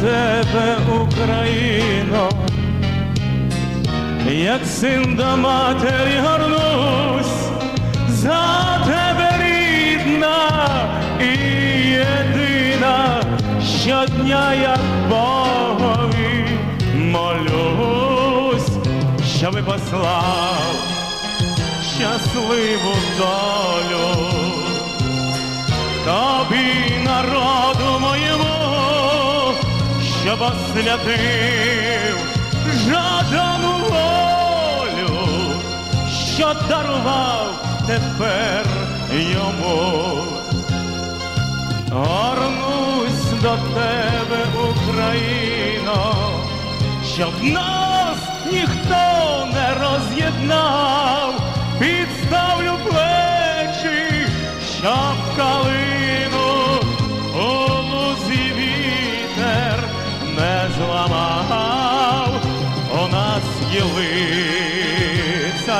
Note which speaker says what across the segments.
Speaker 1: тебе, Україно, як син до матері горнусь, за тебе рідна і єдина, щодня я Богові молюсь, щоби послав щасливу долю. Тобі, народу щоб освятив жадану волю, що дарував тепер йому. Горнусь до тебе, Україно, щоб нас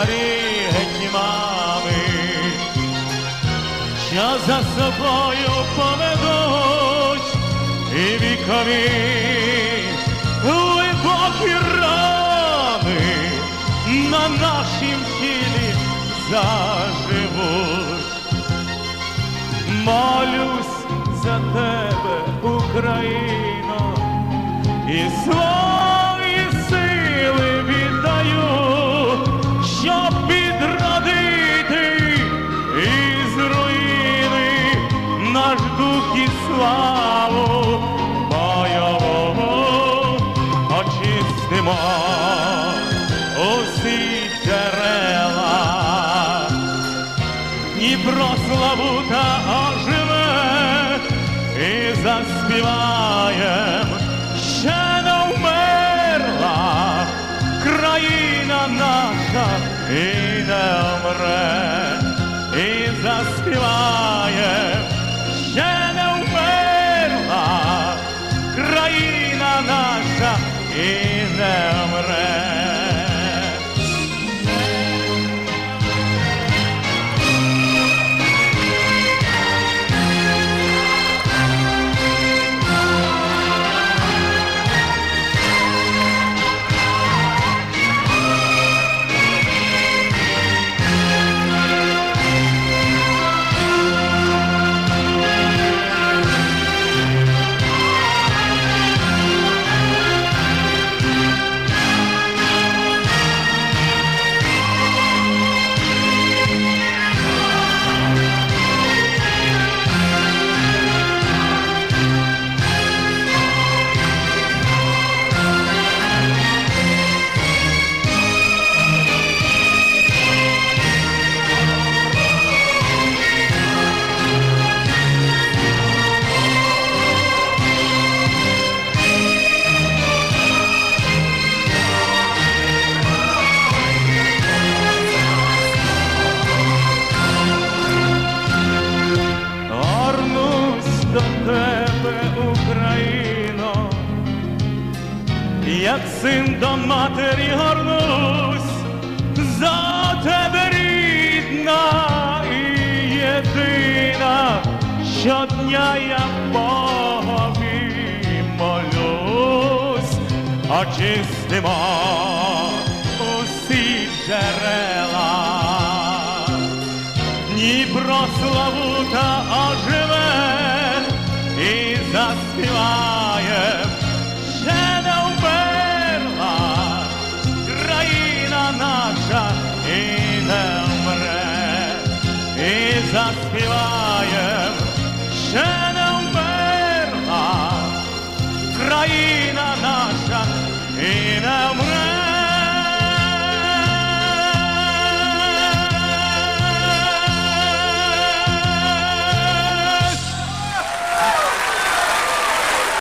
Speaker 1: лицарі гетьмани, що за собою поведуть і вікові глибокі рани на нашім тілі заживуть. Молюсь за тебе, Україно, і свої і славу бойову очистимо усі джерела. Дніпро славута оживе і заспіваєм, ще не вмерла країна наша і не вмре, як син до матері горнусь, за тебе рідна і єдина, щодня я Богові молюсь, очистимо усі джерела. Дніпро славута оживе і заспіває, наша і не вмре, і заспіває.